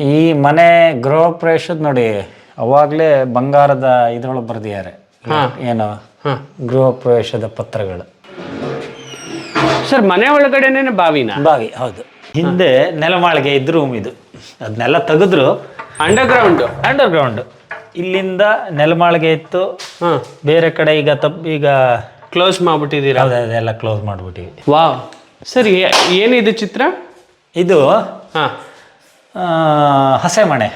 ಈ ಮನೆ ಗೃಹ ಪ್ರವೇಶದ ನೋಡಿ ಅವಾಗಲೇ ಬಂಗಾರದ ಇದ್ರೊಳಗೆ ಬರ್ದಿದ್ದಾರೆ. ಏನು? ಹಾ. ಗೃಹ ಪ್ರವೇಶದ ಪತ್ರಗಳು. ಸರ್ ಮನೆ ಒಳಗಡೆನೆ ಬಾವಿನ? ಬಾವಿ ಹೌದು. ಹಿಂದೆ ನೆಲಮಾಳಿಗೆ ಇದ್ದ ರೂಮ್ ಇದು. ಅದನ್ನೆಲ್ಲ ತೆಗೆದ್ರು. ಅಂಡರ್ಗ್ರೌಂಡ್ ಅಂಡರ್ಗ್ರೌಂಡ್ ಇಲ್ಲಿಂದ ನೆಲಮಾಳಿಗೆ ಇತ್ತು. ಹಾ. ಬೇರೆ ಕಡೆ ಈಗ ತಪ್ಪು ಈಗ ಕ್ಲೋಸ್ ಮಾಡ್ಬಿಟ್ಟಿದ್ದೀರಾ? ಅದೆಲ್ಲ ಕ್ಲೋಸ್ ಮಾಡಿಬಿಟ್ಟಿವಿ. ವಾವ್ ಸರ್ ಏನಿದು ಚಿತ್ರ? ಇದು ಹಾ. ಆ, ಹಸೆಮಣೆ.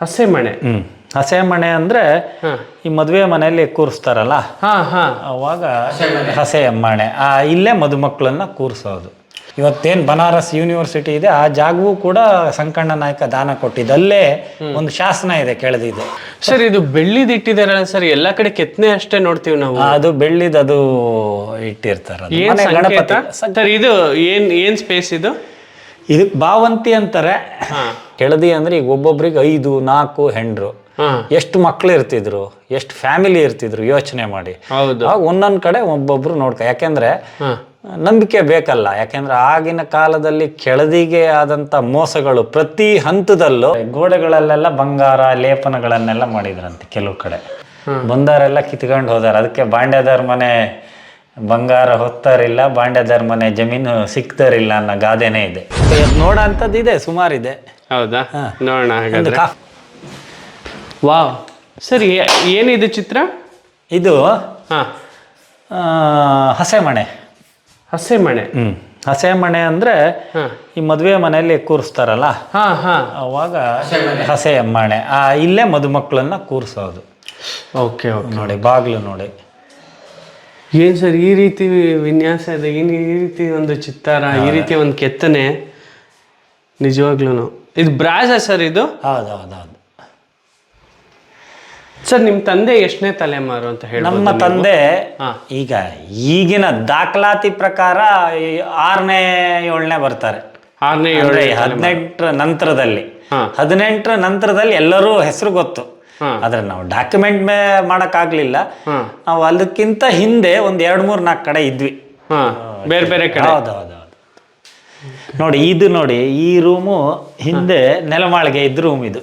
ಹಸೆ ಮಣೆ ಹ್ಮ್. ಹಸೆಮಣೆ ಅಂದ್ರೆ ಹಾ. ಈ ಮದುವೆ ಮನೆಯಲ್ಲಿ ಕೂರಿಸ್ತಾರಲ್ಲ? ಹಾ ಹಾ. ಅವಾಗ ಹಸೆ ಮಣೆ ಆ ಇಲ್ಲೇ ಮದುಮಕ್ಕಳನ್ನ ಕೂರಿಸೋದು. ಇವತ್ತೇನು ಬನಾರಸ್ ಯೂನಿವರ್ಸಿಟಿ ಇದೆ ಆ ಜಾಗವೂ ಕೂಡ ಸಂಕಣ್ಣ ನಾಯಕ ದಾನ ಕೊಟ್ಟಿದ್ದು ಅಲ್ಲೇ ಒಂದು ಶಾಸನ ಇದೆ ಕೆಳದಿದೆ ಸರ್ ಇದು ಬೆಳ್ಳಿದ್ ಇಟ್ಟಿದಾರಲ್ಲ ಸರ್ ಎಲ್ಲಾ ಕಡೆ ಕೆತ್ತನೆ ಅಷ್ಟೇ ನೋಡ್ತೀವಿ ನಾವು. ಅದು ಬೆಳ್ಳಿದ್ ಅದು ಇಟ್ಟಿರ್ತಾರೆ ಇದು ಏನ್ ಏನ್ ಸ್ಪೇಸ್ ಇದು? ಇದಕ್ಕೆ ಭಾವಂತಿ ಅಂತಾರೆ. ಕೆಳದಿ ಅಂದ್ರೆ ಈಗ ಒಬ್ಬೊಬ್ರಿಗೆ ಐದು ನಾಲ್ಕು ಹೆಂಡ್ರು. ಎಷ್ಟು ಮಕ್ಳು ಇರ್ತಿದ್ರು ಎಷ್ಟು ಫ್ಯಾಮಿಲಿ ಇರ್ತಿದ್ರು ಯೋಚನೆ ಮಾಡಿ. ಒಂದೊಂದ್ ಕಡೆ ಒಬ್ಬೊಬ್ರು ನೋಡ್ಕ ಯಾಕೆಂದ್ರೆ ನಂಬಿಕೆ ಬೇಕಲ್ಲ. ಯಾಕೆಂದ್ರೆ ಆಗಿನ ಕಾಲದಲ್ಲಿ ಕೆಳದಿಗೆ ಆದಂತ ಮೋಸಗಳು ಪ್ರತಿ ಹಂತದಲ್ಲೂ ಗೋಡೆಗಳಲ್ಲೆಲ್ಲ ಬಂಗಾರ ಲೇಪನಗಳನ್ನೆಲ್ಲ ಮಾಡಿದ್ರಂತೆ ಕೆಲವು ಕಡೆ. ಬಂದಾರೆಲ್ಲ ಕಿತ್ಕೊಂಡು ಹೋದಾರ. ಅದಕ್ಕೆ ಬಾಂಡ್ಯದವ್ರ ಮನೆ ಬಂಗಾರ ಹೊತ್ತಾರಿಲ್ಲ ಬಾಂಡ್ಯ ಮನೆ ಜಮೀನು ಸಿಕ್ತಾರಿಲ್ಲ ಅನ್ನೋ ಗಾದೆನೇ ಇದೆ. ನೋಡೋಂಥದ್ದು ಇದೆ ಸುಮಾರು ಇದೆ. ಸುಮಾರಿದೆ ಹೌದಾ ನೋಡೋಣ ಹಾಗಾದ್ರೆ. ವಾವ್. ಸರಿ ಏನಿದು ಚಿತ್ರ? ಇದು ಹಾಂ. ಆ, ಹಸೆಮಣೆ. ಹಸೆ ಮನೆ ಹ್ಮ್. ಹಸೆಮಣೆ ಅಂದ್ರೆ ಹಾ. ಈ ಮದುವೆ ಮನೆಯಲ್ಲಿ ಕೂರಿಸ್ತಾರಲ್ಲ? ಹಾ ಹಾ. ಅವಾಗ ಹಸೆ ಮಣೆ ಆ ಇಲ್ಲೇ ಮದುಮಕ್ಕಳನ್ನ ಕೂರಿಸೋದು. Okay okay. ನೋಡಿ ಬಾಗ್ಲು ನೋಡಿ. ಏನ್ ಸರ್ ಈ ರೀತಿ ವಿನ್ಯಾಸ ಇದೆ ಏನ್ ಈ ರೀತಿ ಒಂದು ಚಿತ್ತಾರ ಈ ರೀತಿ ಒಂದು ಕೆತ್ತನೆ? ನಿಜವಾಗ್ಲೂ ಇದು ಬ್ರಾಜ ಸರ್ ಇದು? ಹೌದೌದೌದು ಹೌದು ಹೌದು. ಸರ್ ನಿಮ್ ತಂದೆ ಎಷ್ಟನೇ ತಲೆಮಾರು ಅಂತ ಹೇಳಿ ನಮ್ಮ ತಂದೆ. ಈಗ ಈಗಿನ ದಾಖಲಾತಿ ಪ್ರಕಾರ ಆರನೇ ಏಳನೇ ಬರ್ತಾರೆ. ಆರನೇ ಏಳನೇ ಹದಿನೆಂಟರ ನಂತರದಲ್ಲಿ. ಹದಿನೆಂಟರ ನಂತರದಲ್ಲಿ ಎಲ್ಲರೂ ಹೆಸರು ಗೊತ್ತು. ಆದ್ರೆ ನಾವು ಡಾಕ್ಯುಮೆಂಟ್ ಮೇ ಆಗ್ಲಿಲ್ಲ ನಾವು ಅದಕ್ಕಿಂತ ಹಿಂದೆ ಒಂದ್ ಎರಡ್ ಮೂರ್ ನಾಲ್ಕು ಕಡೆ ಇದ್ವಿ. ಬೇರೆ ಬೇರೆ ಕಡೆ. ಹೌದು ಹೌದು ಹೌದು ನೋಡಿ ಇದು ನೋಡಿ ಈ ರೂಮು ಹಿಂದೆ ನೆಲಮಾಳಿಗೆ ಇದ್ದ ರೂಮ್ ಇದು.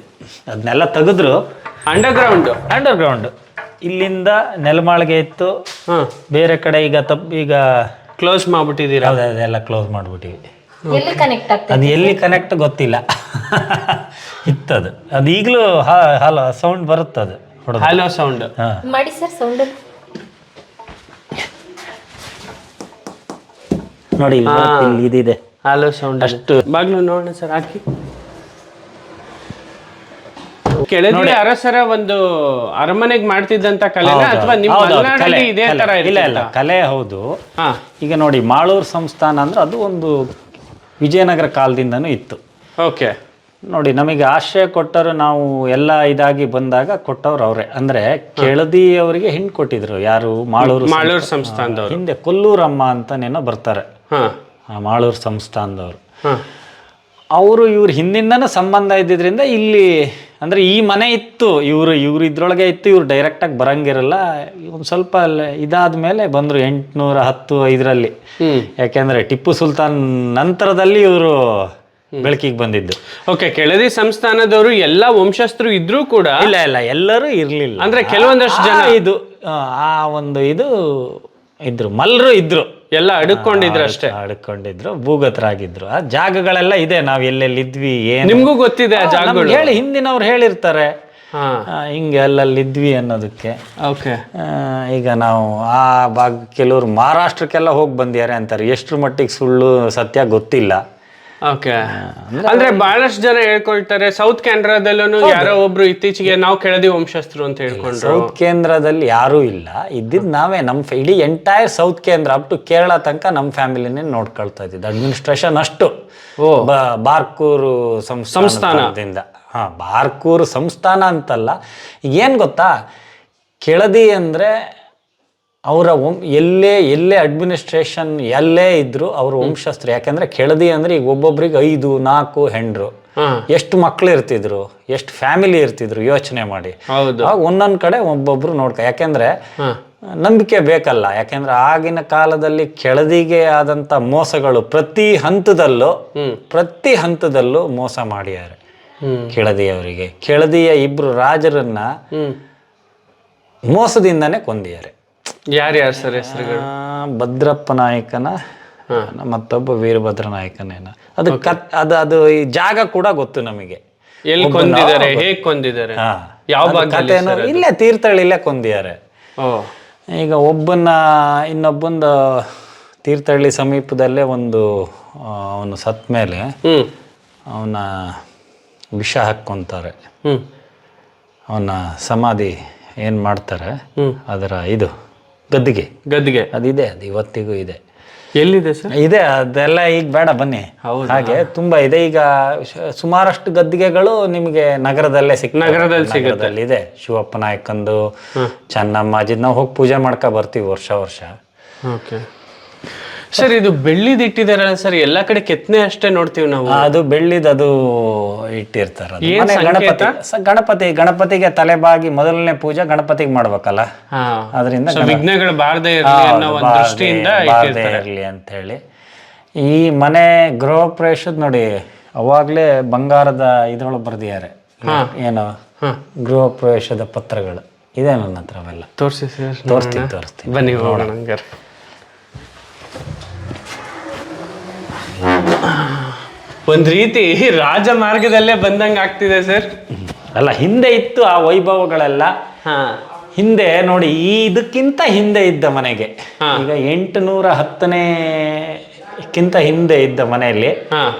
ಅದನ್ನೆಲ್ಲ ತೆಗೆದ್ರು. ಅಂಡರ್ಗ್ರೌಂಡ್ ಅಂಡರ್ಗ್ರೌಂಡ್ ಇಲ್ಲಿಂದ ನೆಲಮಾಳಿಗೆ ಇತ್ತು. ಬೇರೆ ಕಡೆ ಈಗ ತಪ್ಪ ಈಗ ಕ್ಲೋಸ್ ಮಾಡ್ಬಿಟ್ಟಿದ್ದೀರಾ? ಅದೆಲ್ಲ ಕ್ಲೋಸ್ ಮಾಡಿಬಿಟ್ಟಿವಿ. ಎಲ್ಲಿ ಕನೆಕ್ಟ್ ಆಗ್ತದೆ ಅದು ಎಲ್ಲಿ ಕನೆಕ್ಟ್ ಗೊತ್ತಿಲ್ಲ. ಇತ್ತದು. ಅದು ಈಗಲೂ ಹಲೋ ಸೌಂಡ್ ಬರುತ್ತದು. ಹಲೋ ಹ್ಯಾಲೋ ಸೌಂಡ್ ಮಾಡಿ ಸರ್ ಸೌಂಡ್ ನೋಡಿ ಇಲ್ಲಿ ಇದಿದೆ. ಹಲೋ ಸೌಂಡ್ ಅಷ್ಟು. ಬಾಗ್ಲು ನೋಡೋಣ ಸರ್ ಹಾಕಿ. ಕೆಳದಿ ಅರಸರ ಒಂದು ಅರಮನೆಗೆ ಮಾಡ್ತಿದ್ದಂತ ಕಲೆ ಅಥವಾ ನಿಮ್ಮ ಮಲೆನಾಡಲ್ಲಿ ಇದೇ ತರ ಇಲ್ಲ ಇಲ್ಲ. ಕಲೆ ಹೌದು. ಹಾ. ಈಗ ನೋಡಿ ಮಾಳೂರು ಸಂಸ್ಥಾನ ಅಂದ್ರೆ ಅದು ಒಂದು ವಿಜಯನಗರ ಕಾಲದಿಂದನೂ ಇತ್ತು. ಓಕೆ. ನೋಡಿ ನಮಗೆ ಆಶ್ರಯ ಕೊಟ್ಟರು ನಾವು ಎಲ್ಲ ಇದಾಗಿ ಬಂದಾಗ ಕೊಟ್ಟವ್ರು ಅವರೇ. ಅಂದ್ರೆ ಕೆಳದಿ ಅವರಿಗೆ ಹಿಂಡ್ ಕೊಟ್ಟಿದ್ರು. ಯಾರು ಮಾಳೂರು ಮಾಳೂರು ಸಂಸ್ಥಾನದವ್ರು. ಹಿಂದೆ ಕೊಲ್ಲೂರಮ್ಮ ಅಂತನೇನೋ ಬರ್ತಾರೆ. ಹಾ. ಆ ಮಾಳೂರು ಸಂಸ್ಥಾನದವರು. ಅವರು ಇವ್ರ ಹಿಂದಿಂದನೂ ಸಂಬಂಧ ಇದ್ದಿದ್ರಿಂದ ಇಲ್ಲಿ ಅಂದ್ರೆ ಈ ಮನೆ ಇತ್ತು ಇವರು ಇವ್ರು ಇದ್ರೊಳಗೆ ಇತ್ತು ಇವ್ರು ಡೈರೆಕ್ಟಾಗಿ ಬರಂಗಿರಲ್ಲ. ಒಂದು ಸ್ವಲ್ಪ ಇದಾದ ಮೇಲೆ ಬಂದರು ಎಂಟುನೂರ ಹತ್ತು ಐದರಲ್ಲಿ. ಯಾಕೆಂದರೆ ಟಿಪ್ಪು ಸುಲ್ತಾನ್ ನಂತರದಲ್ಲಿ ಇವರು ಬೆಳಕಿಗೆ ಬಂದಿದ್ದು. ಓಕೆ ಕೆಳದಿ ಸಂಸ್ಥಾನದವರು ಎಲ್ಲ ವಂಶಸ್ಥರು ಇದ್ರೂ ಕೂಡ ಇಲ್ಲ ಇಲ್ಲ ಎಲ್ಲರೂ ಇರಲಿಲ್ಲ. ಅಂದ್ರೆ ಕೆಲವೊಂದಷ್ಟು ಜನ ಇದು ಆ, ಆ ಒಂದು ಇದು ಇದ್ರು ಮಲ್ಲರು ಇದ್ರು. ಎಲ್ಲ ಅಡ್ಕೊಂಡಿದ್ರು ಅಷ್ಟೇ. ಆಡ್ಕೊಂಡಿದ್ರು ಭೂಗತರಾಗಿದ್ರು. ಆ ಜಾಗಗಳೆಲ್ಲ ಇದೆ ನಾವು ಎಲ್ಲೆಲ್ಲಿ ಇದ್ವಿ ಏನ್? ನಿಮ್ಗೂ ಗೊತ್ತಿದೆ ಆ ಜಾಗಗಳು ನಮ್ಗೆ ಹೇಳಿ ಹಿಂದಿನವ್ರು ಹೇಳಿರ್ತಾರೆ. ಹಿಂಗೆ ಅಲ್ಲಲ್ಲಿ ಇದ್ವಿ ಅನ್ನೋದಕ್ಕೆ. ಓಕೆ. ಈಗ ನಾವು ಆ ಭಾಗ ಕೆಲವರು ಮಹಾರಾಷ್ಟ್ರಕ್ಕೆಲ್ಲ ಹೋಗಿ ಬಂದಿದ್ದಾರೆ ಅಂತಾರೆ. ಎಷ್ಟ್ರ ಮಟ್ಟಿಗೆ ಸುಳ್ಳು ಸತ್ಯ ಗೊತ್ತಿಲ್ಲ. ಓಕೆ ಅಂದ್ರೆ ಬಹಳಷ್ಟು ಜನ ಹೇಳ್ಕೊಳ್ತಾರೆ ಸೌತ್ ಕೇಂದ್ರದಲ್ಲೂ ಯಾರೋ ಒಬ್ರು ಇತ್ತೀಚೆಗೆ ನಾವು ಕೆಳದಿ ವಂಶಸ್ಥರು ಅಂತ ಹೇಳ್ಕೊಂಡ್ರು ಸೌತ್ ಕೇಂದ್ರದಲ್ಲಿ ಯಾರೂ ಇಲ್ಲ. ಇದ್ದಿದ್ ನಾವೇ ನಮ್ಮ ಇಡೀ ಎಂಟೈರ್ ಸೌತ್ ಕೇಂದ್ರ ಅಪ್ ಟು ಕೇರಳ ತನಕ ನಮ್ಮ ಫ್ಯಾಮಿಲಿನೇ ನೋಡ್ಕೊಳ್ತಾ ಇದ್ದಿದ್ದು. ಅಡ್ಮಿನಿಸ್ಟ್ರೇಷನ್ ಅಷ್ಟು. ಬಾರ್ಕೂರು ಸಂಸ್ಥಾನದಿಂದ ಹಾ ಬಾರ್ಕೂರು ಸಂಸ್ಥಾನ ಅಂತಲ್ಲ. ಏನು ಗೊತ್ತಾ? ಕೆಳದಿ ಅಂದರೆ ಅವರ ವಂ ಎಲ್ಲೇ ಎಲ್ಲೇ ಅಡ್ಮಿನಿಸ್ಟ್ರೇಷನ್ ಎಲ್ಲೇ ಇದ್ರು ಅವ್ರ ವಂಶಸ್ತ್ರ ಯಾಕಂದ್ರೆ ಕೆಳದಿ ಅಂದ್ರೆ ಈಗ ಒಬ್ಬೊಬ್ರಿಗೆ ಐದು ನಾಲ್ಕು ಹೆಂಡ್ರು. ಎಷ್ಟು ಮಕ್ಳು ಇರ್ತಿದ್ರು ಎಷ್ಟು ಫ್ಯಾಮಿಲಿ ಇರ್ತಿದ್ರು ಯೋಚನೆ ಮಾಡಿ. ಒಂದೊಂದ್ ಕಡೆ ಒಬ್ಬೊಬ್ರು ನೋಡ್ಕ ಯಾಕೆಂದ್ರೆ ನಂಬಿಕೆ ಬೇಕಲ್ಲ. ಯಾಕೆಂದ್ರೆ ಆಗಿನ ಕಾಲದಲ್ಲಿ ಕೆಳದಿಗೆ ಆದಂತ ಮೋಸಗಳು ಪ್ರತಿ ಹಂತದಲ್ಲೂ ಪ್ರತಿ ಹಂತದಲ್ಲೂ ಮೋಸ ಮಾಡಿದ್ದಾರೆ ಕೆಳದಿಯವರಿಗೆ. ಕೆಳದಿಯ ಇಬ್ರು ರಾಜರನ್ನ ಮೋಸದಿಂದನೇ ಕೊಂದಿದ್ದಾರೆ ಯಾರ್ಯಾರು ಸರ್ ಹೆಸರುಗಳು? ಭದ್ರಪ್ಪ ನಾಯಕನ ಮತ್ತೊಬ್ಬ ವೀರಭದ್ರ ನಾಯಕನೇನ. ಅದು ಕತ್ ಅದು ಅದು ಈ ಜಾಗ ಕೂಡ ಗೊತ್ತು ನಮಗೆ. ಎಲ್ಲಿ ಕೊಂದಿದ್ದಾರೆ? ಹೇಗೆ ಕೊಂದಿದ್ದಾರೆ? ಯಾವ ಕಥೆನೂ ಇಲ್ಲೇ ತೀರ್ಥಹಳ್ಳಿಲೇ ಕೊಂದಿದ್ದಾರೆ. ಈಗ ಒಬ್ಬನ ಇನ್ನೊಬ್ಬಂದು ತೀರ್ಥಹಳ್ಳಿ ಸಮೀಪದಲ್ಲೇ ಒಂದು ಅವನು ಸತ್ ಮೇಲೆ ಅವನ ವಿಷ ಹಾಕ್ಕೊಂತಾರೆ. ಅವನ ಸಮಾಧಿ ಏನು ಮಾಡ್ತಾರೆ? ಅದರ ಇದು ಗದ್ದಿಗೆ. ಗದ್ದಿಗೆ? ಅದಿದೆ ಅದು ಇವತ್ತಿಗೂ ಇದೆ. ಎಲ್ಲಿದೆ ಸರ್? ಇದೆ ಅದೆಲ್ಲ ಈಗ ಬೇಡ ಬನ್ನಿ. ಹಾಗೆ ತುಂಬಾ ಇದೆ. ಈಗ ಸುಮಾರಷ್ಟು ಗದ್ದಿಗೆಗಳು ನಿಮಗೆ ನಗರದಲ್ಲೇ ಸಿಕ್ ನಗರದಲ್ಲಿ ಸಿಗದಲ್ಲಿ ಇದೆ. ಶಿವಪ್ಪ ನಾಯಕಂದು ಚೆನ್ನಮ್ಮ ಅಜಿತ್ ನಾವು ಹೋಗಿ ಪೂಜೆ ಮಾಡ್ಕೊ ಬರ್ತೀವಿ ವರ್ಷ ವರ್ಷ. ಓಕೆ. ಸರ್ ಇದು ಬೆಳ್ಳಿದ್ ಇಟ್ಟಿದಾರಲ್ಲ ಸರ್ ಎಲ್ಲಾ ಕಡೆ ಕೆತ್ತನೆ ಅಷ್ಟೇ ನೋಡ್ತೀವಿ ನಾವು. ಅದು ಬೆಳ್ಳಿದ್ ಅದು ಇಟ್ಟಿರ್ತಾರ ಏನ್ ಗಣಪತಿ ಸ- ಗಣಪತಿ ಗಣಪತಿಗೆ ತಲೆಬಾಗಿ ಮೊದಲನೇ ಪೂಜೆ ಗಣಪತಿಗೆ ಮಾಡ್ಬೇಕಲ್ಲ? ಹಾ. ಅದರಿಂದ ಸೊ ವಿಘ್ನಗಳು ಬಾರದೇ ಇರಲಿ ಅನ್ನೋ ಒಂದು ದೃಷ್ಟಿಯಿಂದ ಇಟ್ಟಿರ್ತಾರೆ. ಇರಲಿ ಅಂತ ಹೇಳಿ ಈ ಮನೆ ಗೃಹ ಪ್ರವೇಶದ ನೋಡಿ ಅವಾಗ್ಲೇ ಬಂಗಾರದ ಇದ್ರೊಳಗೆ ಬರ್ದಿದ್ದಾರೆ. ಏನು? ಗೃಹ ಪ್ರವೇಶದ ಪತ್ರಗಳು. ಇದೆ ನನ್ನ ಹತ್ರ ಅವೆಲ್ಲ ತೋರಿಸಿ ಸರ್. ತೋರಿಸ್ತೀನಿ ತೋರಿಸ್ತೀನಿ. ಬನ್ನಿ ಹೋಗೋಣ ಹಂಗಾರೆ. ಒಂದ್ ರೀತಿ ರಾಜಮಾರ್ಗದಲ್ಲೇ ಬಂದಂಗ ಆಗ್ತಿದೆ ಸರ್. ಅಲ್ಲ ಹಿಂದೆ ಇತ್ತು ಆ ವೈಭವಗಳೆಲ್ಲ. ಹಾ. ಹಿಂದೆ ನೋಡಿ ಈ ಇದಕ್ಕಿಂತ ಹಿಂದೆ ಇದ್ದ ಮನೆಗೆ. ಈಗ ಎಂಟುನೂರ ಹತ್ತನೇ ಕ್ಕಿಂತ ಹಿಂದೆ ಇದ್ದ ಮನೆಯಲ್ಲಿ ಹಾ.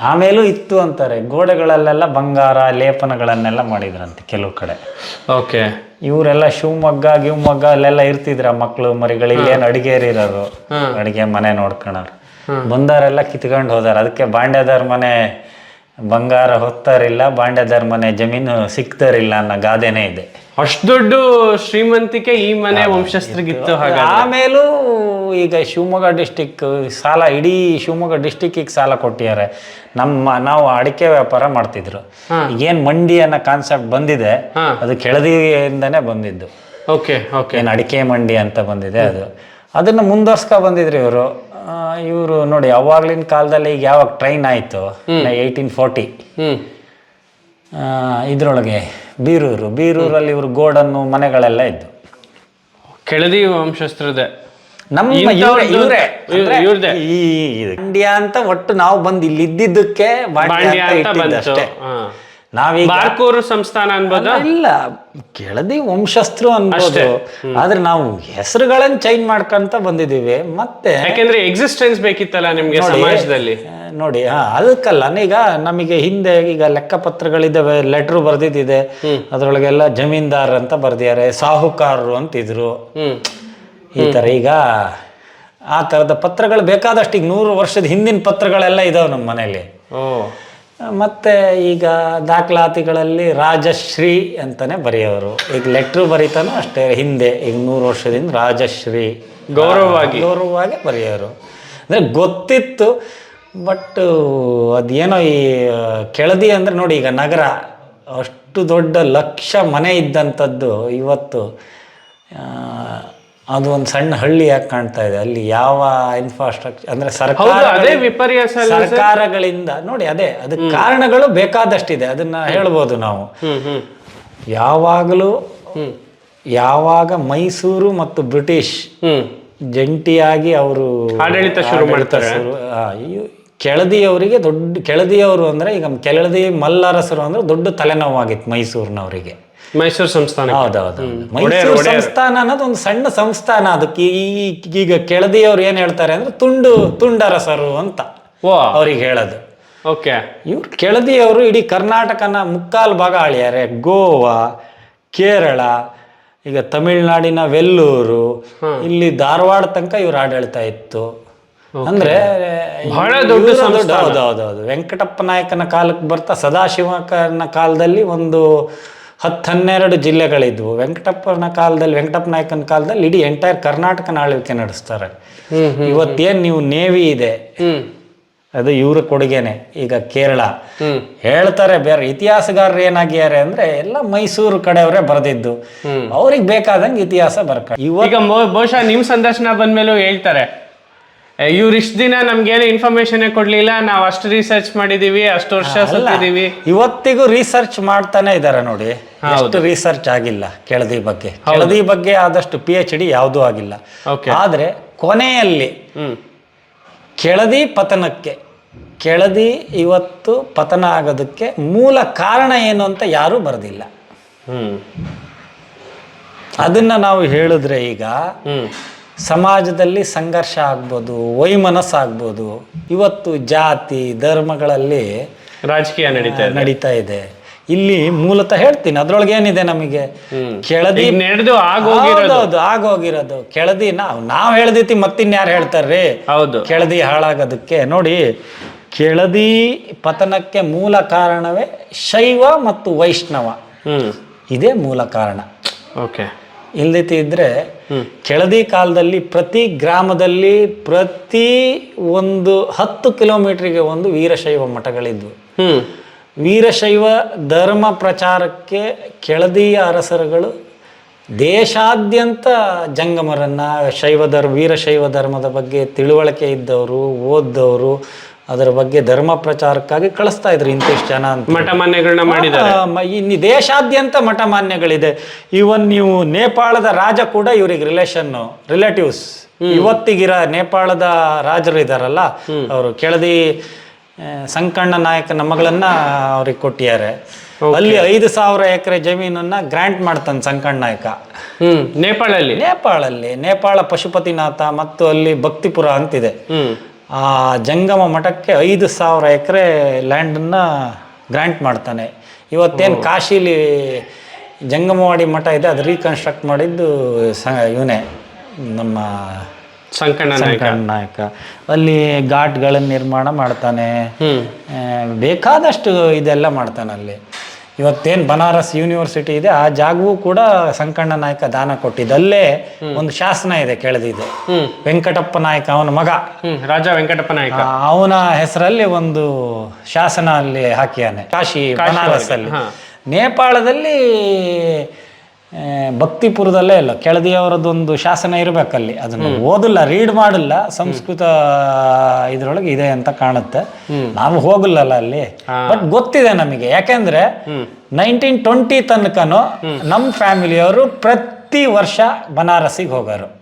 ಆಮೇಲೂ ಇತ್ತು ಅಂತಾರೆ. ಗೋಡೆಗಳಲ್ಲೆಲ್ಲ ಬಂಗಾರ ಲೇಪನಗಳನ್ನೆಲ್ಲ ಮಾಡಿದ್ರಂತೆ ಕೆಲವು ಕಡೆ. ಓಕೆ. ಇವರೆಲ್ಲ ಶಿವಮೊಗ್ಗ ಗಿವಮೊಗ್ಗ ಅಲ್ಲೆಲ್ಲ ಇರ್ತಿದ್ರ ಮಕ್ಕಳು ಮರಿಗಳು. ಇಲ್ಲೇನು ಅಡಿಗೆರಿ ಇರೋರು ಅಡಿಗೆ ಮನೆ ನೋಡ್ಕೊಳೋರು ಬಂದಾರೆಲ್ಲ ಕಿತ್ಕೊಂಡು ಹೋದಾರ. ಅದಕ್ಕೆ ಬಾಂಡ್ಯದವ್ರ ಮನೆ ಬಂಗಾರ ಹೊತ್ತಾರಿಲ್ಲ ಬಾಂಡ್ಯದವ್ರ ಮನೆ ಜಮೀನು ಸಿಕ್ತಾರಿಲ್ಲ ಅನ್ನೋ ಗಾದೆನೇ ಇದೆ. ಅಷ್ಟು ದೊಡ್ಡ ಶ್ರೀಮಂತಿಕೆ ಈ ಮನೆ ವಂಶಸ್ಥರಿಗಿತ್ತು ಹಾಗ ಆಮೇಲೂ ಈಗ ಶಿವಮೊಗ್ಗ ಡಿಸ್ಟಿಕ್ ಸಾಲ ಇಡೀ ಶಿವಮೊಗ್ಗ ಡಿಸ್ಟಿಕ್ಕಿಗೆ ಸಾಲ ಕೊಟ್ಟಿದ್ದಾರೆ. ನಮ್ಮ ನಾವು ಅಡಿಕೆ ವ್ಯಾಪಾರ ಮಾಡ್ತಿದ್ರು. ಏನ್ ಮಂಡಿ ಅನ್ನೋ ಕಾನ್ಸೆಪ್ಟ್ ಬಂದಿದೆ. ಅದು ಕೆಳದಿಯಿಂದನೇ ಬಂದಿದ್ದು. ಓಕೆ ಓಕೆ ಏನು ಅಡಿಕೆ ಮಂಡಿ ಅಂತ ಬಂದಿದೆ ಅದು. ಅದನ್ನು ಮುಂದುವರ್ಸ್ಕೊ ಬಂದಿದ್ರು ಇವರು. ಇವರು ನೋಡಿ ಅವಾಗ್ಲಿನ ಕಾಲದಲ್ಲಿ ಈಗ ಯಾವಾಗ ಟ್ರೈನ್ ಆಯಿತು ಏಯ್ಟೀನ್ ಫೋರ್ಟಿ ಇದರೊಳಗೆ ಬೀರೂರು ಬೀರೂರಲ್ಲಿ ಇವರು ಗೋಡನ್ನು ಮನೆಗಳೆಲ್ಲ ಇದ್ದು. ಕೆಳದಿ ವಂಶಸ್ಥರದೆ. ನಮ್ಮ ಇವ್ರೆ. ಈ ಇಂಡಿಯಾ ಅಂತ ಒಟ್ಟು ನಾವು ಬಂದು ಇಲ್ಲಿ ನಾವೀಗ ಬಾರ್ಕೂರು ಸಂಸ್ಥಾನ ಅನ್ಬೋದು? ಇಲ್ಲ. ಕೆಳದಿ ವಂಶಸ್ಥರು ಅನ್ಬೋದು. ಆದ್ರೆ ನಾವು ಹೆಸರುಗಳನ್ನ ಚೇಂಜ್ ಮಾಡ್ಕೊಂತ ಬಂದಿದೀವಿ ಮತ್ತೆ ಯಾಕೆಂದ್ರೆ ಎಕ್ಸಿಸ್ಟೆನ್ಸ್ ಬೇಕಿತ್ತಲ್ಲ ನಿಮ್ಗೆ ಸಮಾಜದಲ್ಲಿ. ನೋಡಿ ಹಾ ಅದಕ್ಕಲ್ಲ ಈಗ ನಮಗೆ ಹಿಂದೆ ಈಗ ಲೆಕ್ಕಪತ್ರಗಳಿದ್ದಾವೆ ಲೆಟರ್ ಬರ್ದಿದ್ದಿದೆ. ಅದ್ರೊಳಗೆಲ್ಲ ಜಮೀನ್ದಾರ್ ಅಂತ ಬರ್ದಿದ್ದಾರೆ ಸಾಹುಕಾರರು ಅಂತಿದ್ರು. ಈ ತರ ಈಗ ಆ ತರದ ಪತ್ರಗಳು ಬೇಕಾದಷ್ಟು ಈಗ ನೂರು ವರ್ಷದ ಹಿಂದಿನ ಪತ್ರಗಳೆಲ್ಲ ಇದಾವೆ ನಮ್ಮ ಮನೇಲಿ ಮತ್ತೆ ಈಗ ದಾಖಲಾತಿಗಳಲ್ಲಿ ರಾಜಶ್ರೀ ಅಂತಲೇ ಬರೆಯೋರು ಈಗ ಲೆಟ್ರು ಬರೀತಾನೋ ಅಷ್ಟೇ ಹಿಂದೆ ಈಗ ನೂರು ವರ್ಷದಿಂದ ರಾಜಶ್ರೀ. ಗೌರವವಾಗಿ. ಗೌರವವಾಗಿ ಬರೆಯೋರು ಅಂದರೆ ಗೊತ್ತಿತ್ತು ಬಟ್ ಅದೇನೋ ಈ ಕೆಳದಿ ಅಂದರೆ ನೋಡಿ ಈಗ ನಗರ ಅಷ್ಟು ದೊಡ್ಡ ಲಕ್ಷ ಮನೆ ಇದ್ದಂಥದ್ದು ಇವತ್ತು. ಅದು ಒಂದು ಸಣ್ಣ ಹಳ್ಳಿ ಯಾಕೆ ಕಾಣ್ತಾ ಇದೆ? ಅಲ್ಲಿ ಯಾವ ಇನ್ಫ್ರಾಸ್ಟ್ರಕ್ಚರ್ ಅಂದ್ರೆ ಸರ್ಕಾರ ಸರ್ಕಾರಗಳಿಂದ ನೋಡಿ ಅದೇ ಅದಕ್ಕೆ ಕಾರಣಗಳು ಬೇಕಾದಷ್ಟಿದೆ. ಅದನ್ನ ಹೇಳ್ಬೋದು ನಾವು. ಯಾವಾಗಲೂ ಯಾವಾಗ ಮೈಸೂರು ಮತ್ತು ಬ್ರಿಟಿಷ್ ಜಂಟಿಯಾಗಿ ಅವರು ಆಡಳಿತ ಶುರು ಮಾಡ್ತಾರೆ. ಕೆಳದಿಯವರಿಗೆ ದೊಡ್ಡ ಕೆಳದಿಯವರು ಅಂದ್ರೆ ಈಗ ಕೆಳದಿ ಮಲ್ಲರಸರು ಅಂದ್ರೆ ದೊಡ್ಡ ತಲೆನೋವಾಗಿತ್ತು ಮೈಸೂರಿನವರಿಗೆ. ಮೈಸೂರು ಸಂಸ್ಥಾನ ಹೌದೌದು ಮೈಸೂರು ಸಂಸ್ಥಾನ ಅನ್ನೋದು ಒಂದು ಸಣ್ಣ ಸಂಸ್ಥಾನ ಅದಕ್ಕೆ ಈಗ ಕೆಳದಿಯವ್ರು ಏನ್ ಹೇಳ್ತಾರೆ ಅಂದ್ರೆ ತುಂಡು ತುಂಡರಸರು ಅಂತ ಓ ಅವ್ರಿಗೆ ಹೇಳೋದು. ಓಕೆ. ಇವ್ರು ಕೆಳದಿಯವರು ಇಡೀ ಕರ್ನಾಟಕನ ಮುಕ್ಕಾಲು ಭಾಗ ಆಳ್ಯಾರೆ. ಗೋವಾ ಕೇರಳ ಈಗ ತಮಿಳ್ನಾಡಿನ ವೆಲ್ಲೂರು ಇಲ್ಲಿ ಧಾರವಾಡ ತನಕ ಇವ್ರು ಆಡಳಿತ ಇತ್ತು. ಅಂದ್ರೆ ಬಹಳ ದೊಡ್ಡ ಹೌದೌದೌದು ವೆಂಕಟಪ್ಪ ನಾಯಕನ ಕಾಲಕ್ಕೆ ಬರ್ತಾ ಸದಾಶಿವಕನ ಕಾಲದಲ್ಲಿ ಒಂದು ಹತ್ತು ಹನ್ನೆರಡು ಜಿಲ್ಲೆಗಳಿದ್ವು. ವೆಂಕಟಪ್ಪನ ಕಾಲದಲ್ಲಿ ವೆಂಕಟಪ್ಪ ನಾಯಕನ ಕಾಲದಲ್ಲಿ ಇಡೀ ಎಂಟೈರ್ ಕರ್ನಾಟಕ ಆಳ್ವಿಕೆ ನಡೆಸ್ತಾರೆ. ಇವತ್ತೇನು ನೀವು ನೇವಿ ಇದೆ. ಅದು ಇವ್ರ ಕೊಡುಗೆನೆ. ಈಗ ಕೇರಳ. ಹೇಳ್ತಾರೆ ಬೇರೆ ಇತಿಹಾಸಗಾರರು ಏನಾಗ್ಯಾರೆ ಅಂದ್ರೆ ಎಲ್ಲ ಮೈಸೂರು ಕಡೆಯವರೇ ಬರೆದಿದ್ದು. ಅವ್ರಿಗೆ ಬೇಕಾದಂಗೆ ಇತಿಹಾಸ ಬರ್ಕ ಈಗ ಬಹುಶಃ ನಿಮ್ ಸಂದರ್ಶನ ಬಂದ್ಮೇಲೂ ಹೇಳ್ತಾರೆ. ಇವ್ರು ದಿನ ದಿನ ನಮ್ಗೇನು ಇನ್ಫಾರ್ಮೇಶನ್ ಕೊಡ್ಲಿಲ್ಲ. ನಾವು ಅಷ್ಟು ರಿಸರ್ಚ್ ಮಾಡಿದೀವಿ ಅಷ್ಟು ವರ್ಷ ಸುತ್ತಿದೀವಿ. ಇವತ್ತಿಗೂ ರಿಸರ್ಚ್ ಮಾಡ್ತಾನೆ ಇದ್ದಾರೆ ನೋಡಿ. ಎಷ್ಟು ರಿಸರ್ಚ್ ಆಗಿಲ್ಲ ಕೆಳದಿ ಬಗ್ಗೆ. ಕೆಳದಿ ಬಗ್ಗೆ ಆದಷ್ಟು ಪಿ ಎಚ್ ಡಿ ಯಾವುದೂ ಆಗಿಲ್ಲ. ಆದರೆ ಕೊನೆಯಲ್ಲಿ ಕೆಳದಿ ಪತನಕ್ಕೆ ಕೆಳದಿ ಇವತ್ತು ಪತನ ಆಗೋದಕ್ಕೆ ಮೂಲ ಕಾರಣ ಏನು ಅಂತ ಯಾರೂ ಬರೆದಿಲ್ಲ. ಅದನ್ನ ನಾವು ಹೇಳಿದ್ರೆ ಈಗ ಸಮಾಜದಲ್ಲಿ ಸಂಘರ್ಷ ಆಗ್ಬೋದು ವೈಮನಸ್ಸಾಗ್ಬೋದು ಇವತ್ತು ಜಾತಿ ಧರ್ಮಗಳಲ್ಲಿ ರಾಜಕೀಯ ನಡೀತಾ ನಡೀತಾ ಇದೆ. ಇಲ್ಲಿ ಮೂಲತಃ ಹೇಳ್ತೀನಿ ಅದ್ರೊಳಗೆ ಏನಿದೆ ನಮಗೆ? ಕೆಳದಿ ನಡೆದು ಆಗೋಗಿರೋದು. ಆಗೋಗಿರೋದು. ಕೆಳದಿ ನಾವು ನಾವು ಹೇಳ್ದೈತಿ ಮತ್ತಿನ್ಯಾರು ಹೇಳ್ತಾರ್ರಿ? ಹೌದು. ಕೆಳದಿ ಹಾಳಾಗೋದಕ್ಕೆ. ನೋಡಿ ಕೆಳದಿ ಪತನಕ್ಕೆ ಮೂಲ ಕಾರಣವೇ ಶೈವ ಮತ್ತು ವೈಷ್ಣವ. ಇದೇ ಮೂಲ ಕಾರಣ. ಓಕೆ. ಇಲ್ದೈತಿ ಇದ್ರೆ ಕೆಳದಿ ಕಾಲದಲ್ಲಿ ಪ್ರತಿ ಗ್ರಾಮದಲ್ಲಿ ಪ್ರತಿ ಒಂದು ಹತ್ತು ಕಿಲೋಮೀಟರ್ಗೆ ಒಂದು ವೀರಶೈವ ಮಠಗಳಿದ್ವು. ವೀರಶೈವ ಧರ್ಮ ಪ್ರಚಾರಕ್ಕೆ ಕೆಳದಿಯ ಅರಸರುಗಳು ದೇಶಾದ್ಯಂತ ಜಂಗಮರನ್ನ ಶೈವ ಧರ್ಮ ವೀರಶೈವ ಧರ್ಮದ ಬಗ್ಗೆ ತಿಳುವಳಿಕೆ ಇದ್ದವರು ಓದ್ದವರು ಅದರ ಬಗ್ಗೆ ಧರ್ಮ ಪ್ರಚಾರಕ್ಕಾಗಿ ಕಳಿಸ್ತಾ ಇದ್ರು ಇಂತಿಷ್ಟು ಜನ ಅಂತ ಮಠ ಮಾನ್ಯಗಳನ್ನ ಮಾಡಿದ್ದಾರೆ. ಇನ್ನು ದೇಶಾದ್ಯಂತ ಮಠ ಮಾನ್ಯಗಳಿದೆ ಇವನ್ ನೀವು ನೇಪಾಳದ ರಾಜ ಕೂಡ ಇವ್ರಿಗೆ ರಿಲೇಷನ್ ರಿಲೇಟಿವ್ಸ್ ಇವತ್ತಿಗಿರ ನೇಪಾಳದ ರಾಜರು ಇದಾರಲ್ಲ ಅವರು ಕೆಳದಿ ಸಂಕಣ್ಣ ನಾಯಕನ ನಮ್ಮಗಳನ್ನ ಅವ್ರಿಗೆ ಕೊಟ್ಟಿದ್ದಾರೆ. ಅಲ್ಲಿ ಐದು ಸಾವಿರ ಎಕರೆ ಜಮೀನನ್ನ ಗ್ರಾಂಟ್ ಮಾಡ್ತಾನೆ ಸಂಕಣ್ಣ ನಾಯಕ. ಹ್ಮ್ ನೇಪಾಳಲ್ಲಿ. ನೇಪಾಳಲ್ಲಿ ನೇಪಾಳ ಪಶುಪತಿನಾಥ ಮತ್ತು ಅಲ್ಲಿ ಭಕ್ತಿಪುರ ಅಂತಿದೆ. ಆ ಜಂಗಮ ಮಠಕ್ಕೆ ಐದು ಸಾವಿರ ಎಕರೆ ಲ್ಯಾಂಡನ್ನ ಗ್ರಾಂಟ್ ಮಾಡ್ತಾನೆ. ಇವತ್ತೇನು ಕಾಶಿಲಿ ಜಂಗಮವಾಡಿ ಮಠ ಇದೆ ಅದು ರೀಕನ್ಸ್ಟ್ರಕ್ಟ್ ಮಾಡಿದ್ದು ಸ ಇವನೇ ನಮ್ಮ ಸಂಕಣ್ಣ ನಾಯಕ. ಸಂಕಣ್ಣ ನಾಯಕ. ಅಲ್ಲಿ ಘಾಟ್ಗಳನ್ನು ನಿರ್ಮಾಣ ಮಾಡ್ತಾನೆ. ಆ, ಬೇಕಾದಷ್ಟು ಇದೆಲ್ಲ ಮಾಡ್ತಾನೆ ಅಲ್ಲಿ. ಇವತ್ತೇನು ಬನಾರಸ್ ಯೂನಿವರ್ಸಿಟಿ ಇದೆ ಆ ಜಾಗವೂ ಕೂಡ ಸಂಕಣ್ಣ ನಾಯಕ ದಾನ ಕೊಟ್ಟಿದ್ದಲ್ಲೇ ಒಂದು ಶಾಸನ ಇದೆ ಕೆಳದಿದೆ ವೆಂಕಟಪ್ಪ ನಾಯಕ ಅವನ ಮಗ. ಹ್ಮ್ ರಾಜ ವೆಂಕಟಪ್ಪ ನಾಯಕ. ಅವನ ಹೆಸರಲ್ಲಿ ಒಂದು ಶಾಸನ ಅಲ್ಲಿ ಹಾಕಿಯಾನೆ. ಕಾಶಿ ಬನಾರಸ್ ಅಲ್ಲಿ ನೇಪಾಳದಲ್ಲಿ ಭಕ್ತಿಪುರದಲ್ಲೇ ಇಲ್ಲ. ಕೆಳದಿಯವರದೊಂದು ಶಾಸನ ಇರಬೇಕಲ್ಲಿ. ಅದನ್ನು ಓದಿಲ್ಲ ರೀಡ್ ಮಾಡಿಲ್ಲ ಸಂಸ್ಕೃತ ಇದ್ರೊಳಗೆ ಇದೆ ಅಂತ ಕಾಣುತ್ತೆ. ನಾವು ಹೋಗಲ್ಲಲ್ಲ ಅಲ್ಲಿ. ಬಟ್ ಗೊತ್ತಿದೆ ನಮಗೆ. ಯಾಕೆಂದ್ರೆ ನೈನ್ಟೀನ್ ಟ್ವೆಂಟಿ ತನಕನು ನಮ್ಮ ಫ್ಯಾಮಿಲಿಯವರು ಪ್ರತಿ ವರ್ಷ ಬನಾರಸಿಗೆ ಹೋಗೋರು.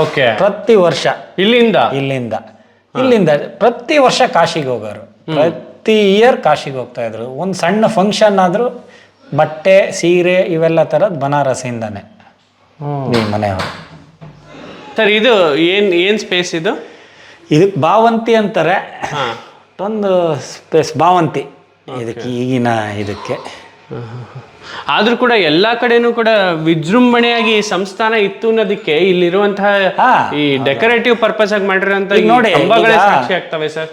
ಓಕೆ. ಪ್ರತಿ ವರ್ಷ. ಇಲ್ಲಿಂದ? ಇಲ್ಲಿಂದ. ಇಲ್ಲಿಂದ ಪ್ರತಿ ವರ್ಷ ಕಾಶಿಗೆ ಹೋಗೋರು. ಪ್ರತಿ ಇಯರ್ ಕಾಶಿಗೆ ಹೋಗ್ತಾ ಇದ್ರು. ಒಂದು ಸಣ್ಣ ಫಂಕ್ಷನ್ ಆದ್ರೂ ಬಟ್ಟೆ ಸೀರೆ ಇವೆಲ್ಲ ತರದ್ ಬನಾರಸಿಂದಾನೆ. ನಿಮ್ಮ ಮನೆಯವರು. ಸರ್ ಇದು ಏನ್ ಏನ್ ಸ್ಪೇಸ್ ಇದು? ಇದಕ್ಕೆ ಬಾವಂತಿ ಅಂತಾರೆ. ಒಂದು ಸ್ಪೇಸ್ ಬಾವಂತಿ. ಇದಕ್ಕೆ ಈಗಿನ ಇದಕ್ಕೆ. ಆದ್ರೂ ಕೂಡ ಎಲ್ಲಾ ಕಡೆನೂ ಕೂಡ ವಿಜೃಂಭಣೆಯಾಗಿ ಸಂಸ್ಥಾನ ಇತ್ತು ಅನ್ನೋದಕ್ಕೆ ಇಲ್ಲಿರುವಂತಹ. ಈ ಡೆಕೋರೇಟಿವ್ ಪರ್ಪಸ್ ಆಗಿ ಮಾಡಿರೋಂತ ನೋಡಿ, ಸಾಕ್ಷಿ ಆಗ್ತವೆ ಸರ್.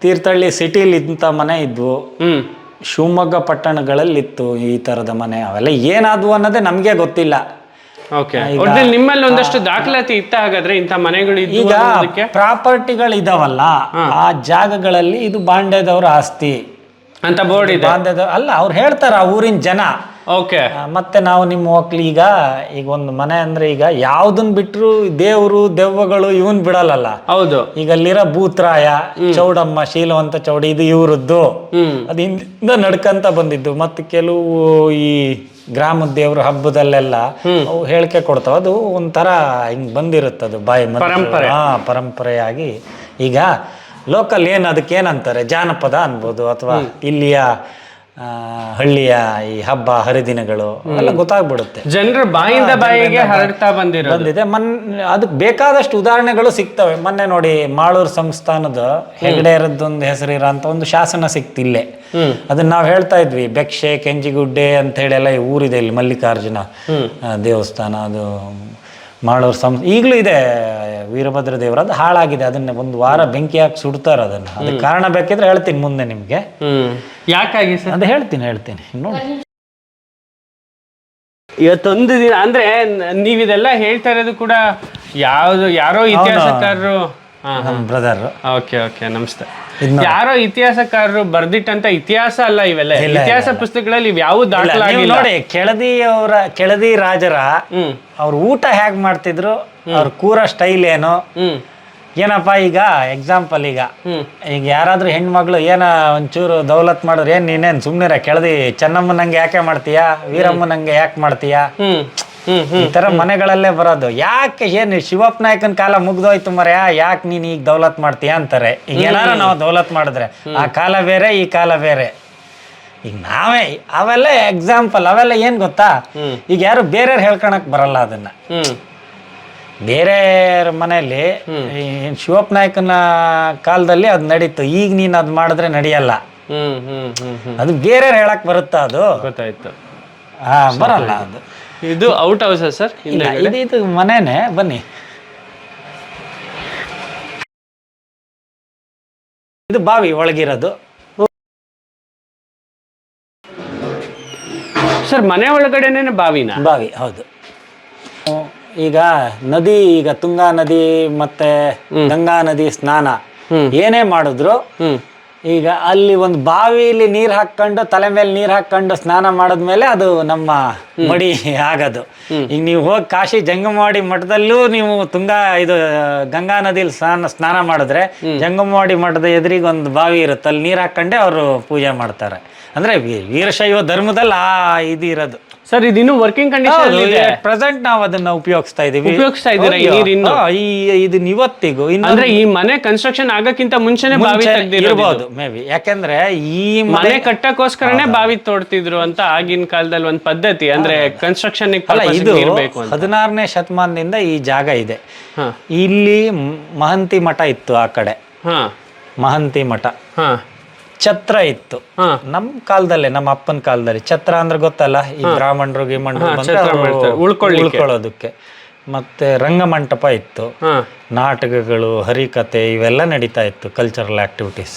ತೀರ್ಥಹಳ್ಳಿ ಸಿಟಿಲಿ ಇಂಥ ಮನೆ ಇದ್ವು. ಹ್ಮ್. ಶಿವಮೊಗ್ಗ ಪಟ್ಟಣಗಳಲ್ಲಿತ್ತು ಈ ಥರದ ಮನೆ. ಅವೆಲ್ಲ ಏನಾದವು ಅನ್ನೋದೇ ನಮಗೆ ಗೊತ್ತಿಲ್ಲ. ಓಕೆ ನಿಮ್ಮಲ್ಲಿ ಒಂದಷ್ಟು ದಾಖಲಾತಿ ಇತ್ತ ಹಾಗಾದ್ರೆ ಇಂಥ ಮನೆಗಳು ಈಗ ಪ್ರಾಪರ್ಟಿಗಳು ಇದಾವಲ್ಲ ಆ ಜಾಗಗಳಲ್ಲಿ ಇದು ಬಾಂಡೆದವ್ರ ಆಸ್ತಿ. ಅಂತ ಬೋರ್ಡ್ ಇದೆ. ಬಾಂಧದ ಅಲ್ಲ ಅವ್ರು ಹೇಳ್ತಾರೆ ಆ ಊರಿನ ಜನ. ಓಕೆ ಮತ್ತೆ ನಾವು ನಿಮ್ಮ ಹೋಗ್ಲಿ ಈಗ ಈಗ ಒಂದು ಮನೆ ಅಂದ್ರೆ ಈಗ ಯಾವ್ದನ್ ಬಿಟ್ರು ದೇವ್ರು ದೆವ್ವಗಳು ಇವನ್ ಬಿಡಲ್ಲಲ್ಲ. ಹೌದು. ಈಗ ಅಲ್ಲಿರೋ ಭೂತ್ರಾಯ ಚೌಡಮ್ಮ ಶೀಲವಂತ ಚೌಡಿ ಇದು ಇವರದ್ದು. ಅದು ಹಿಂದಿಂದ ನಡ್ಕಂತ ಬಂದಿದ್ದು. ಮತ್ತೆ ಕೆಲವು ಈ ಗ್ರಾಮದ ದೇವ್ರ ಹಬ್ಬದಲ್ಲೆಲ್ಲ ಅವು ಹೇಳಿಕೆ ಕೊಡ್ತಾವ. ಅದು ಒಂಥರ ಹಿಂಗ್ ಬಂದಿರುತ್ತದು ಬಾಯಿ ಪರಂಪರೆ. ಹಾ ಪರಂಪರೆಯಾಗಿ. ಈಗ ಲೋಕಲ್ ಏನು ಅದಕ್ಕೆ ಏನಂತಾರೆ ಜಾನಪದ ಅನ್ಬೋದು ಅಥವಾ ಇಲ್ಲಿಯ ಹಳ್ಳಿಯ ಈ ಹಬ್ಬ ಹರಿದಿನಗಳು ಎಲ್ಲ ಗೊತ್ತಾಗ್ಬಿಡುತ್ತೆ. ಜನರ ಬಾಯಿಂದ ಬಾಯಿಗೆ ಹರಡ್ತಾ ಬಂದಿರೋ ಬಂದಿದೆ. ಮನ್ ಅದಕ್ಕೆ ಬೇಕಾದಷ್ಟು ಉದಾಹರಣೆಗಳು ಸಿಗ್ತವೆ. ಮೊನ್ನೆ ನೋಡಿ ಮಾಳೂರು ಸಂಸ್ಥಾನದ ಹೆಗಡೆಯರದ್ದೊಂದು ಹೆಸರಿರೋ ಅಂತ ಒಂದು ಶಾಸನ ಸಿಕ್ತಿಲ್ಲೇ ಅದನ್ನ ನಾವು ಹೇಳ್ತಾ ಇದ್ವಿ. ಬೆಕ್ಷೆ ಕೆಂಜಿಗುಡ್ಡೆ ಅಂತ ಹೇಳಿ ಎಲ್ಲ ಈ ಊರಿದೆ ಇಲ್ಲಿ ಮಲ್ಲಿಕಾರ್ಜುನ ದೇವಸ್ಥಾನ ಅದು ಮಾಳೂರು ಸಂ ಈಗಲೂ ಇದೆ ವೀರಭದ್ರ ದೇವರ ಅದು ಹಾಳಾಗಿದೆ. ಅದನ್ನ ಒಂದು ವಾರ ಬೆಂಕಿ ಹಾಕಿ ಸುಡ್ತಾರೆ ಅದನ್ನ. ಅದಕ್ಕೆ ಕಾರಣ ಬೇಕಿದ್ರೆ ಹೇಳ್ತೀನಿ ಮುಂದೆ ನಿಮ್ಗೆ. ಯಾಕಾಗಿ ಸರ್? ಅದು ಹೇಳ್ತೀನಿ ಹೇಳ್ತೀನಿ. ನೋಡಿ. ಇವತ್ತೊಂದು ದಿನ ಅಂದ್ರೆ ನೀವಿದೆಲ್ಲ ಹೇಳ್ತಾ ಇರೋದು ಕೂಡ ಯಾವ್ದು ಯಾರೋ ಇತಿಹಾಸಕಾರರು ನಮ್ಮ ಬ್ರದರ್ ಓಕೆ ಓಕೆ ನಮಸ್ತೆ. ಯಾರೋ ಇತಿಹಾಸಕಾರರು ಬರ್ದಿಟ್ಟಂತ ಇತಿಹಾಸ ಅಲ್ಲ ಇವೆಲ್ಲ. ಇತಿಹಾಸ ಪುಸ್ತಕಗಳಲ್ಲಿ ಯಾವ ದಾಖಲಾಗಿ ದಾಖಲಾಗಿಲ್ಲ. ನೋಡಿ ಕೆಳದಿ ಅವರ ಕೆಳದಿ ರಾಜರ ಅವ್ರ ಊಟ ಹೇಗ್ ಮಾಡ್ತಿದ್ರು ಅವ್ರ ಕೂರ ಸ್ಟೈಲ್ ಏನು? ಏನಪ್ಪ ಈಗ ಎಕ್ಸಾಂಪಲ್ ಈಗ. ಈಗ ಯಾರಾದ್ರೂ ಹೆಣ್ಮಗಳು ಏನ ಒಂಚೂರು ದೌಲತ್ ಮಾಡಿದ್ರೆ ಏನ್ ನೀನೇನ್ ಸುಮ್ನಿರ ಕೆಳದಿ ಚೆನ್ನಮ್ಮನಂಗೆ ಯಾಕೆ ಮಾಡ್ತೀಯಾ ವೀರಮ್ಮನಂಗೆ ಯಾಕೆ ಮಾಡ್ತೀಯಾ? ಈ ತರ ಮನೆಗಳಲ್ಲೇ ಬರೋದು. ಯಾಕೆ ಏನು ಶಿವಪ್ಪ ನಾಯಕನ ಕಾಲ ಮುಗ್ದೋಯ್ತು ಮರ ಯಾಕೆ ನೀನ್ ಈಗ ದೌಲತ್ ಮಾಡ್ತೀಯ ಅಂತಾರೆ. ಈಗ ಏನಾರ ನಾವು ದೌಲತ್ ಮಾಡಿದ್ರೆ ಆ ಕಾಲ ಬೇರೆ ಈ ಕಾಲ ಬೇರೆ. ಈಗ ನಾವೇ ಅವೆಲ್ಲ ಎಕ್ಸಾಂಪಲ್ ಅವೆಲ್ಲ ಏನ್ ಗೊತ್ತಾ? ಈಗ ಯಾರು ಬೇರೆಯವ್ರು ಹೇಳ್ಕೊಳಕ್ ಬರಲ್ಲ ಅದನ್ನ. ಬೇರೆಯವ್ರ ಬೇರೆ ಮನೆಯಲ್ಲಿ ಶಿವಪ್ಪ ನಾಯಕನ ಕಾಲದಲ್ಲಿ ಅದು ನಡೀತು. ಈಗ ನೀನು ಅದು ಮಾಡಿದ್ರೆ ನಡೆಯಲ್ಲ. ಅದು ಬೇರೆಯವ್ರು ಹೇಳಕ್ ಬರುತ್ತಾ ಅದು? ಗೊತ್ತಾಯ್ತು. ಹಾ ಬರಲ್ಲ ಅದು. ಇದು ಔಟ್ ಹೌಸ್ ಸರ್? ಇಲ್ಲ ಇದು ಇದು ಮನೆನೇ ಬನ್ನಿ. ಇದು ಬಾವಿ ಒಳಗಿರೋದು. ಸರ್ ಮನೆ ಒಳಗಡೆನೆ ಬಾವಿನ? ಬಾವಿ ಹೌದು. ಈಗ ನದಿ ಈಗ ತುಂಗಾ ನದಿ ಮತ್ತೆ ಗಂಗಾ ನದಿ ಸ್ನಾನ ಏನೇ ಮಾಡಿದ್ರು ಈಗ ಅಲ್ಲಿ ಒಂದು ಬಾವಿಲಿ ನೀರು ಹಾಕೊಂಡು ತಲೆ ಮೇಲೆ ನೀರು ಹಾಕೊಂಡು ಸ್ನಾನ ಮಾಡಿದ್ಮೇಲೆ ಅದು ನಮ್ಮ ಮಡಿ ಆಗೋದು. ಈಗ ನೀವು ಹೋಗಿ ಕಾಶಿ ಜಂಗಮವಾಡಿ ಮಠದಲ್ಲೂ ನೀವು ತುಂಗಾ ಇದು ಗಂಗಾ ನದಿಲಿ ಸ್ನಾನ ಸ್ನಾನ ಮಾಡಿದ್ರೆ ಜಂಗಮವಾಡಿ ಮಠದ ಎದುರಿಗೆ ಒಂದು ಬಾವಿ ಇರುತ್ತೆ. ಅಲ್ಲಿ ನೀರು ಹಾಕೊಂಡೆ ಅವರು ಪೂಜೆ ಮಾಡ್ತಾರೆ. ಅಂದ್ರೆ ವೀರಶೈವ ಧರ್ಮದಲ್ಲಿ ಆ ಇದು ಇರೋದು. ಸರ್ ಇದು ಇನ್ನೂ ವರ್ಕಿಂಗ್ ಕಂಡೀಷನ್ ಇದೆ. ಪ್ರೆಸೆಂಟ್ ನಾವು ಅದನ್ನ ಉಪಯೋಗಿಸ್ತಾ ಇದೀವಿ. ಉಪಯೋಗಿಸ್ತಾ ಇದ್ದೀರಾ ಈ? ಈ ಇದನ್ನ ಇವತ್ತಿಗೂ ಇನ್ನು ಅಂದ್ರೆ ಈ ಮನೆ ಕನ್ಸ್ಟ್ರಕ್ಷನ್ ಆಗಕ್ಕಿಂತ ಮುಂಚೆನೆ ಬಾವಿ ಮುಂಚೆ ಮೇಬಿ ಇರ್ಬೋದು ಮೇ ಬಿ ಯಾಕಂದ್ರೆ ಈ ಮನೆ ಕಟ್ಟಕ್ಕೋಸ್ಕರನೇ ಬಾವಿ ತೋಡ್ತಿದ್ರು ಅಂತ ಆಗಿನ ಕಾಲದಲ್ಲಿ ಒಂದ್ ಪದ್ಧತಿ ಅಂದ್ರೆ ಕನ್ಸ್ಟ್ರಕ್ಷನ್ ಇದು ಹದಿನಾರನೇ ಶತಮಾನದಿಂದ ಈ ಜಾಗ ಇದೆ. ಇಲ್ಲಿ ಮಹಂತಿ ಮಠ ಇತ್ತು ಆ ಕಡೆ. ಹ. ಮಹಂತಿ ಮಠ. ಹಾ. ಛತ್ರ ಇತ್ತು. ನಮ್ ಕಾಲದಲ್ಲೇ ನಮ್ಮ ಅಪ್ಪನ ಕಾಲದಲ್ಲಿ. ಛತ್ರ ಅಂದ್ರೆ ಗೊತ್ತಲ್ಲ ಈ ಬ್ರಾಹ್ಮಣರು. ಉಳ್ಕೊಳ್ಳೋದಕ್ಕೆ. ಮತ್ತೆ ರಂಗಮಂಟಪ ಇತ್ತು. ನಾಟಕಗಳು ಹರಿಕತೆ ಇವೆಲ್ಲ ನಡೀತಾ ಇತ್ತು ಕಲ್ಚರಲ್ ಆಕ್ಟಿವಿಟೀಸ್